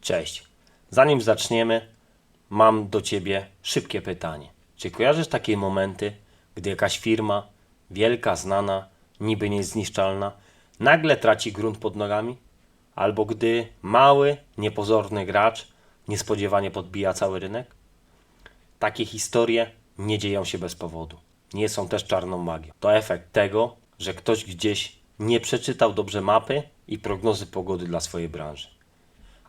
Cześć. Zanim zaczniemy, mam do Ciebie szybkie pytanie. Czy kojarzysz takie momenty, gdy jakaś firma, wielka, znana, niby niezniszczalna, nagle traci grunt pod nogami? Albo gdy mały, niepozorny gracz niespodziewanie podbija cały rynek? Takie historie nie dzieją się bez powodu. Nie są też czarną magią. To efekt tego, że ktoś gdzieś nie przeczytał dobrze mapy i prognozy pogody dla swojej branży.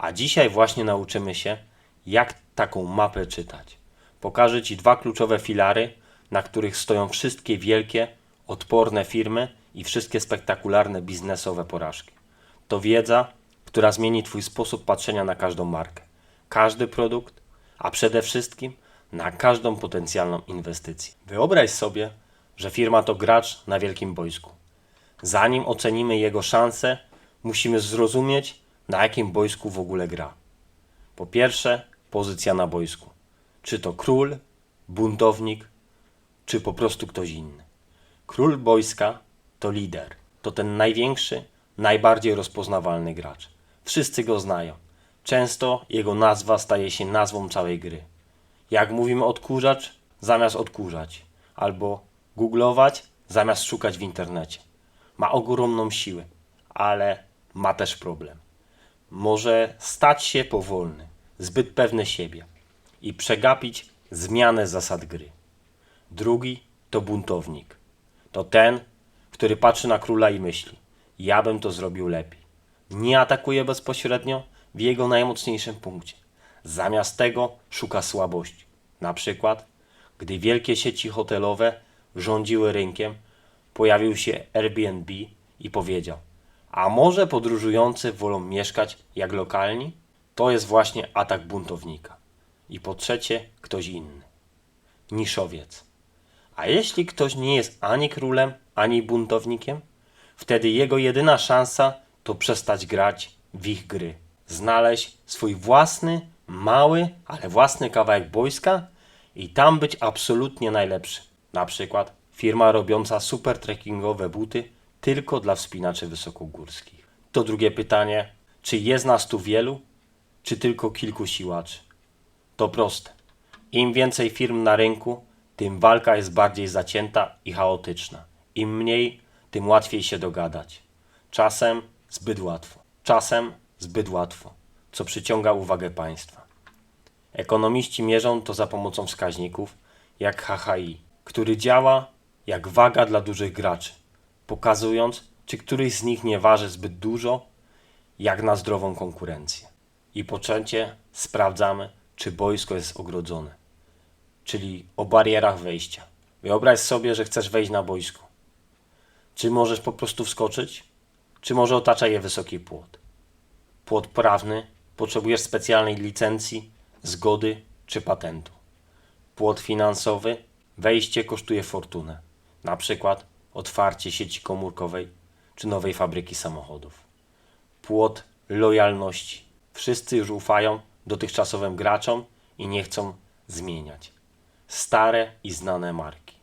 A dzisiaj właśnie nauczymy się, jak taką mapę czytać. Pokażę Ci dwa kluczowe filary, na których stoją wszystkie wielkie, odporne firmy i wszystkie spektakularne biznesowe porażki. To wiedza, która zmieni Twój sposób patrzenia na każdą markę, każdy produkt, a przede wszystkim na każdą potencjalną inwestycję. Wyobraź sobie, że firma to gracz na wielkim boisku. Zanim ocenimy jego szanse, musimy zrozumieć, na jakim boisku w ogóle gra. Po pierwsze, pozycja na boisku. Czy to król, buntownik, czy po prostu ktoś inny. Król boiska to lider. To ten największy, najbardziej rozpoznawalny gracz. Wszyscy go znają. Często jego nazwa staje się nazwą całej gry. Jak mówimy odkurzacz, zamiast odkurzać, albo googlować, zamiast szukać w internecie. Ma ogromną siłę, ale ma też problem. Może stać się powolny, zbyt pewny siebie i przegapić zmianę zasad gry. Drugi to buntownik. To ten, który patrzy na króla i myśli: Ja bym to zrobił lepiej. Nie atakuje bezpośrednio w jego najmocniejszym punkcie. Zamiast tego szuka słabości. Na przykład, gdy wielkie sieci hotelowe rządziły rynkiem, pojawił się Airbnb i powiedział: A może podróżujący wolą mieszkać jak lokalni? To jest właśnie atak buntownika. I po trzecie, ktoś inny niszowiec. A jeśli ktoś nie jest ani królem, ani buntownikiem, wtedy jego jedyna szansa to przestać grać w ich gry. Znaleźć swój własny, mały, ale własny kawałek boiska i tam być absolutnie najlepszy. Na przykład firma robiąca super trekkingowe buty tylko dla wspinaczy wysokogórskich. To drugie pytanie, czy jest nas tu wielu, czy tylko kilku siłaczy? To proste. Im więcej firm na rynku, tym walka jest bardziej zacięta i chaotyczna. Im mniej, tym łatwiej się dogadać. Czasem zbyt łatwo. Czasem zbyt łatwo, co przyciąga uwagę państwa. Ekonomiści mierzą to za pomocą wskaźników jak HHI, który działa jak waga dla dużych graczy, pokazując, czy któryś z nich nie waży zbyt dużo, jak na zdrową konkurencję. I po trzecie sprawdzamy, czy boisko jest ogrodzone, czyli o barierach wejścia. Wyobraź sobie, że chcesz wejść na boisko. Czy możesz po prostu wskoczyć, czy może otacza je wysoki płot? Płot prawny potrzebujesz specjalnej licencji, zgody czy patentu. Płot finansowy wejście kosztuje fortunę, na przykład otwarcie sieci komórkowej czy nowej fabryki samochodów. Płot lojalności. Wszyscy już ufają dotychczasowym graczom i nie chcą zmieniać. Stare i znane marki.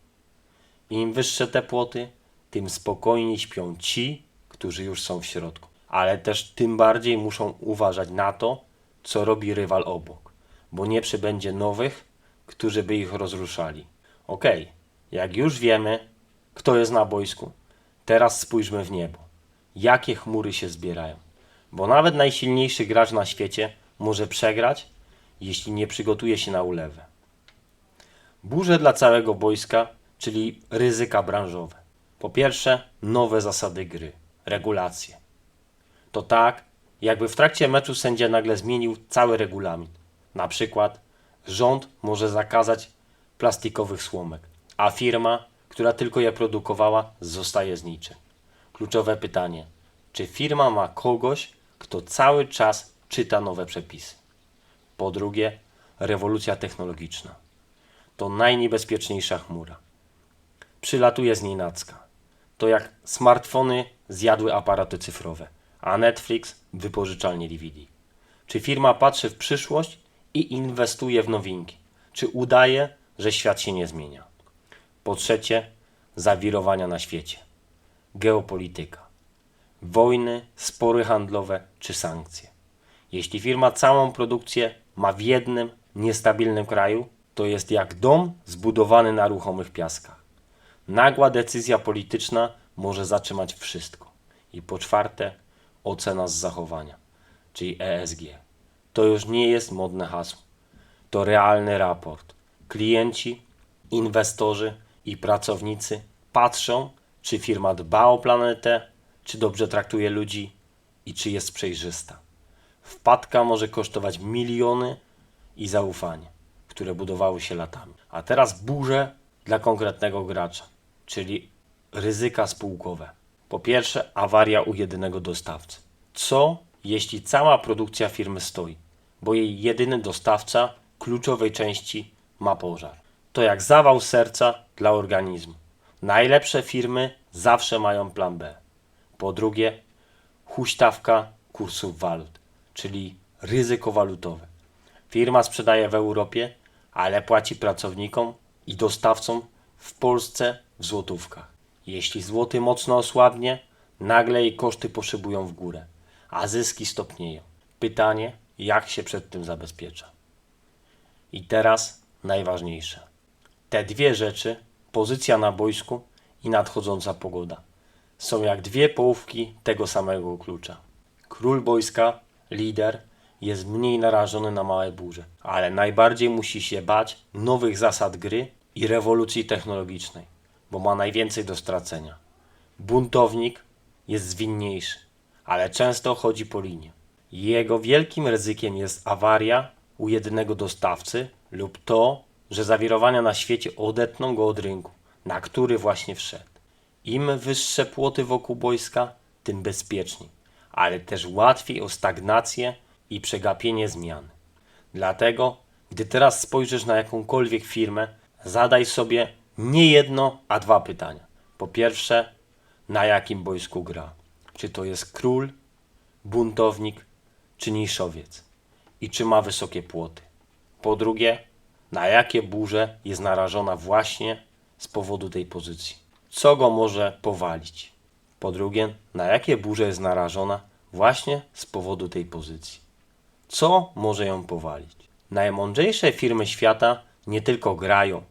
Im wyższe te płoty, tym spokojniej śpią ci, którzy już są w środku. Ale też tym bardziej muszą uważać na to, co robi rywal obok, bo nie przybędzie nowych, którzy by ich rozruszali. Okej, jak już wiemy, kto jest na boisku, teraz spójrzmy w niebo. Jakie chmury się zbierają? Bo nawet najsilniejszy gracz na świecie może przegrać, jeśli nie przygotuje się na ulewę. Burze dla całego boiska, czyli ryzyka branżowe. Po pierwsze, nowe zasady gry, regulacje. To tak, jakby w trakcie meczu sędzia nagle zmienił cały regulamin. Na przykład, rząd może zakazać plastikowych słomek, a firma, która tylko je produkowała, zostaje z niczym. Kluczowe pytanie: czy firma ma kogoś, kto cały czas czyta nowe przepisy? Po drugie, rewolucja technologiczna. To najniebezpieczniejsza chmura. Przylatuje z nienacka. To jak smartfony zjadły aparaty cyfrowe, a Netflix wypożyczalnie DVD. Czy firma patrzy w przyszłość i inwestuje w nowinki? Czy udaje, że świat się nie zmienia? Po trzecie, zawirowania na świecie. Geopolityka. Wojny, spory handlowe czy sankcje. Jeśli firma całą produkcję ma w jednym niestabilnym kraju, to jest jak dom zbudowany na ruchomych piaskach. Nagła decyzja polityczna może zatrzymać wszystko. I po czwarte, ocena z zachowania, czyli ESG. To już nie jest modne hasło. To realny raport. Klienci, inwestorzy i pracownicy patrzą, czy firma dba o planetę, czy dobrze traktuje ludzi i czy jest przejrzysta. Wpadka może kosztować miliony i zaufanie, które budowały się latami. A teraz burze dla konkretnego gracza, czyli ryzyka spółkowe. Po pierwsze, awaria u jedynego dostawcy. Co jeśli cała produkcja firmy stoi, bo jej jedyny dostawca kluczowej części ma pożar? To jak zawał serca dla organizmu. Najlepsze firmy zawsze mają plan B. Po drugie, huśtawka kursów walut, czyli ryzyko walutowe. Firma sprzedaje w Europie, ale płaci pracownikom i dostawcom w Polsce w złotówkach. Jeśli złoty mocno osłabnie, nagle jej koszty poszybują w górę, a zyski stopnieją. Pytanie, jak się przed tym zabezpiecza? I teraz najważniejsze. Te dwie rzeczy, pozycja na boisku i nadchodząca pogoda, są jak dwie połówki tego samego klucza. Król boiska, lider, jest mniej narażony na małe burze, ale najbardziej musi się bać nowych zasad gry i rewolucji technologicznej, bo ma najwięcej do stracenia. Buntownik jest zwinniejszy, ale często chodzi po linie. Jego wielkim ryzykiem jest awaria u jednego dostawcy lub to, że zawirowania na świecie odetną go od rynku, na który właśnie wszedł. Im wyższe płoty wokół boiska, tym bezpieczniej, ale też łatwiej o stagnację i przegapienie zmian. Dlatego, gdy teraz spojrzysz na jakąkolwiek firmę, zadaj sobie nie jedno, a dwa pytania. Po pierwsze, na jakim boisku gra? Czy to jest król, buntownik czy niszowiec? I czy ma wysokie płoty? Po drugie, na jakie burze jest narażona właśnie z powodu tej pozycji? Co go może powalić? Po drugie, na jakie burze jest narażona właśnie z powodu tej pozycji? Co może ją powalić? Najmądrzejsze firmy świata nie tylko grają,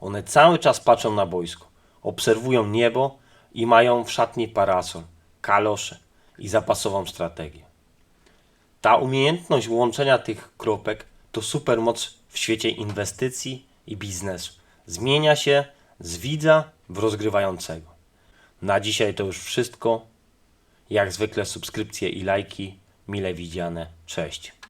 one cały czas patrzą na boisko, obserwują niebo i mają w szatni parasol, kalosze i zapasową strategię. Ta umiejętność łączenia tych kropek to supermoc w świecie inwestycji i biznesu. Zmienia się z widza w rozgrywającego. Na dzisiaj to już wszystko. Jak zwykle subskrypcje i lajki mile widziane. Cześć.